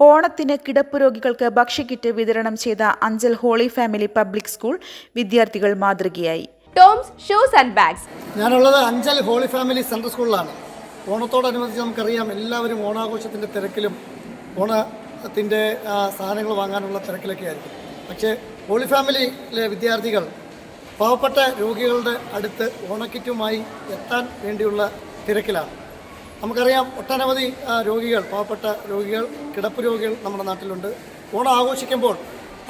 ഓണത്തിന് കിടപ്പ് രോഗികൾക്ക് ഭക്ഷ്യക്കിറ്റ് വിതരണം ചെയ്ത Anchal Holy Family Public School വിദ്യാർത്ഥികൾ മാതൃകയായി. Toms Shoes and Bags. ഞാനുള്ളത് അഞ്ചൽ ഹോളി ഫാമിലി സെൻട്രൽ സ്കൂളിലാണ്. ഓണത്തോടനുബന്ധിച്ച് നമുക്കറിയാം എല്ലാവരും ഓണാഘോഷത്തിന്റെ തിരക്കിലും ഓണത്തിന്റെ സാധനങ്ങൾ വാങ്ങാനുള്ള തിരക്കിലൊക്കെ ആയിരിക്കും. പക്ഷേ ഹോളി ഫാമിലിയിലെ വിദ്യാർത്ഥികൾ പാവപ്പെട്ട രോഗികളുടെ അടുത്ത് ഓണക്കിറ്റുമായി എത്താൻ വേണ്ടിയുള്ള തിരക്കിലാണ്. നമുക്കറിയാം ഒട്ടനവധി രോഗികൾ പാവപ്പെട്ട രോഗികൾ കിടപ്പ് രോഗികൾ നമ്മുടെ നാട്ടിലുണ്ട്. ഓണം ആഘോഷിക്കുമ്പോൾ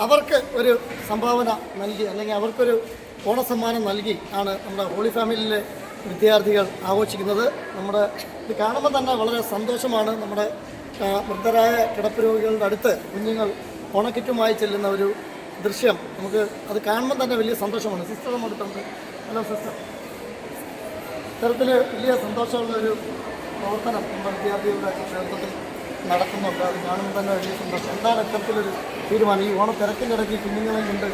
അവർക്ക് ഒരു സംഭാവന നൽകി അല്ലെങ്കിൽ അവർക്കൊരു ഓണസമ്മാനം നൽകി ആണ് നമ്മുടെ ഹോളി ഫാമിലിയിലെ വിദ്യാർത്ഥികൾ ആഘോഷിക്കുന്നത്. നമ്മുടെ ഇത് കാണുമ്പോൾ തന്നെ വളരെ സന്തോഷമാണ്. നമ്മുടെ വൃദ്ധരായ കിടപ്പ് രോഗികളുടെ അടുത്ത് കുഞ്ഞുങ്ങൾ ഓണക്കിറ്റുമായി ചെല്ലുന്ന ഒരു ദൃശ്യം. നമുക്ക് അത് കാണുമ്പോൾ തന്നെ വലിയ സന്തോഷമാണ്. സിസ്റ്റർ നമ്മുടെ ഹലോ സിസ്റ്റർ. ഇത്തരത്തിൽ വലിയ സന്തോഷമുള്ള ഒരു പ്രവർത്തനം വിദ്യാർത്ഥികളുടെ നേതൃത്വത്തിൽ നടക്കുന്നുണ്ട്. അത് കാണുമ്പോൾ തന്നെ വലിയ സന്തോഷം എന്താണ് ഇത്തരത്തിലൊരു തീരുമാനം. ഈ ഓണത്തിരക്കിന്റെ ഇടയ്ക്ക് കുഞ്ഞുങ്ങളെ കൊണ്ട്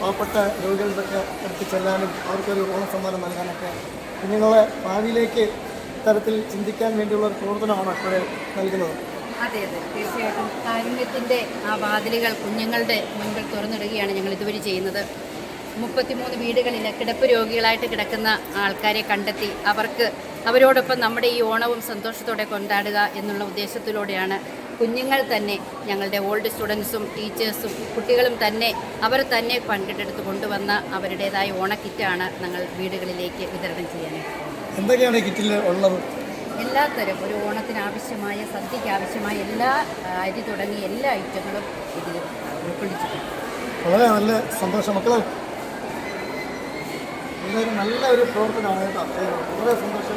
പാവപ്പെട്ട രോഗികളുടെയൊക്കെ അടുത്ത് ചെല്ലാനും അവർക്കൊരു ഓണസമ്മാനം നൽകാനൊക്കെ കുഞ്ഞുങ്ങളെ ഭാവിയിലേക്ക് തരത്തിൽ ചിന്തിക്കാൻ വേണ്ടിയുള്ള ഒരു പ്രവർത്തനമാണ് ഇപ്പോഴേ നൽകുന്നത്. അതെ അതെ. തീർച്ചയായിട്ടും കാരുണ്യത്തിന്റെ ആ വാതിലുകൾ കുഞ്ഞുങ്ങളുടെ മുൻപിൽ തുറന്നിടുകയാണ് ഞങ്ങൾ ഇതുവരെ ചെയ്യുന്നത്. മുപ്പത്തിമൂന്ന് വീടുകളിൽ കിടപ്പ് രോഗികളായിട്ട് കിടക്കുന്ന ആൾക്കാരെ കണ്ടെത്തി അവർക്ക് അവരോടൊപ്പം നമ്മുടെ ഈ ഓണവും സന്തോഷത്തോടെ കൊണ്ടാടുക എന്നുള്ള ഉദ്ദേശത്തിലൂടെയാണ് കുഞ്ഞുങ്ങൾ തന്നെ ഞങ്ങളുടെ ഓൾഡ് സ്റ്റുഡൻസും ടീച്ചേഴ്സും കുട്ടികളും തന്നെ അവർ തന്നെ പങ്കിട്ടെടുത്ത് കൊണ്ടുവന്ന അവരുടേതായ ഓണക്കിറ്റാണ് ഞങ്ങൾ വീടുകളിലേക്ക് വിതരണം ചെയ്യാനായിട്ട്. എന്തൊക്കെയാണ് കിറ്റിൽ ഉള്ളത്? എല്ലാത്തരം. ഒരു ഓണത്തിന് ആവശ്യമായ ആവശ്യമായ എല്ലാ അരി തുടങ്ങിയ എല്ലാ ഐറ്റങ്ങളും ഇതിൽ ഉൾക്കൊള്ളിച്ചിട്ടുണ്ട്. വളരെ നല്ല സന്തോഷം. മക്കളെ നല്ലൊരു നല്ല ഒരു പ്രവർത്തനമാണ് കേട്ടോ വളരെ സന്തോഷം.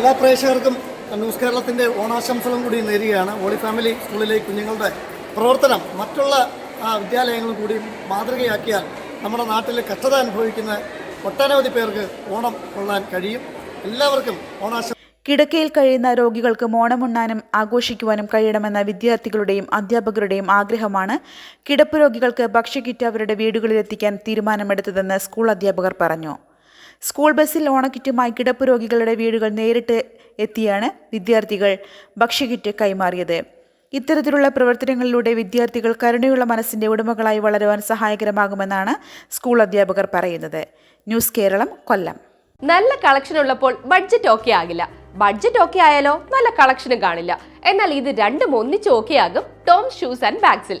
എല്ലാ പ്രേക്ഷകർക്കും ന്യൂസ് കേരളത്തിന്റെ ഓണാശംസകളും കൂടി നേരുകയാണ്. ഹോളി ഫാമിലി സ്കൂളിലെ കുഞ്ഞുങ്ങളുടെ പ്രവർത്തനം മറ്റുള്ള വിദ്യാലയങ്ങളും കൂടി മാതൃകയാക്കിയാൽ നമ്മുടെ നാട്ടിൽ കഷ്ടത അനുഭവിക്കുന്ന ഒട്ടനവധി പേർക്ക് ഓണം കൊള്ളാൻ കഴിയും. എല്ലാവർക്കും ഓണാശം കിടക്കയിൽ കഴിയുന്ന രോഗികൾക്ക് ഓണമുണ്ണാനും ആഘോഷിക്കുവാനും കഴിയണമെന്ന വിദ്യാർത്ഥികളുടെയും അധ്യാപകരുടെയും ആഗ്രഹമാണ് കിടപ്പ് രോഗികൾക്ക് ഭക്ഷ്യക്കിറ്റ് അവരുടെ വീടുകളിലെത്തിക്കാൻ തീരുമാനമെടുത്തതെന്ന് സ്കൂൾ അധ്യാപകർ പറഞ്ഞു. സ്കൂൾ ബസ്സിൽ ഓണക്കിറ്റുമായി കിടപ്പ് രോഗികളുടെ വീടുകൾ നേരിട്ട് എത്തിയാണ് വിദ്യാർത്ഥികൾ ഭക്ഷ്യക്കിറ്റ് കൈമാറിയത്. ഇത്തരത്തിലുള്ള പ്രവർത്തനങ്ങളിലൂടെ വിദ്യാർത്ഥികൾ കരുണയുള്ള മനസ്സിന്റെ ഉടമകളായി വളരുവാൻ സഹായകരമാകുമെന്നാണ് സ്കൂൾ അധ്യാപകർ പറയുന്നത്. ന്യൂസ് കേരളം കൊല്ലം. നല്ല കളക്ഷൻ ഉള്ളപ്പോൾ ബഡ്ജറ്റ് ഓക്കെ ആകില്ല. ബഡ്ജറ്റ് ഓക്കെ ആയാലോ നല്ല കളക്ഷനും കാണില്ല. എന്നാൽ ഇത് രണ്ടും ഒന്നിച്ച് ഓക്കെ ആകും ടോം ഷൂസ് ആൻഡ് ബാഗ്സിൽ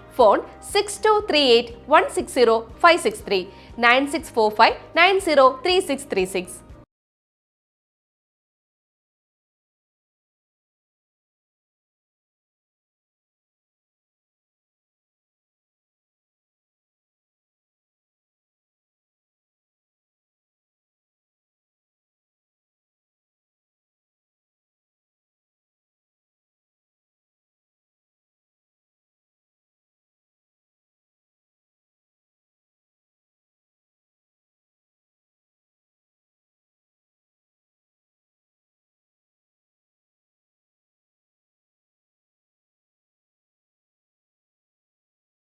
phone 6238 160 563 9645 903636.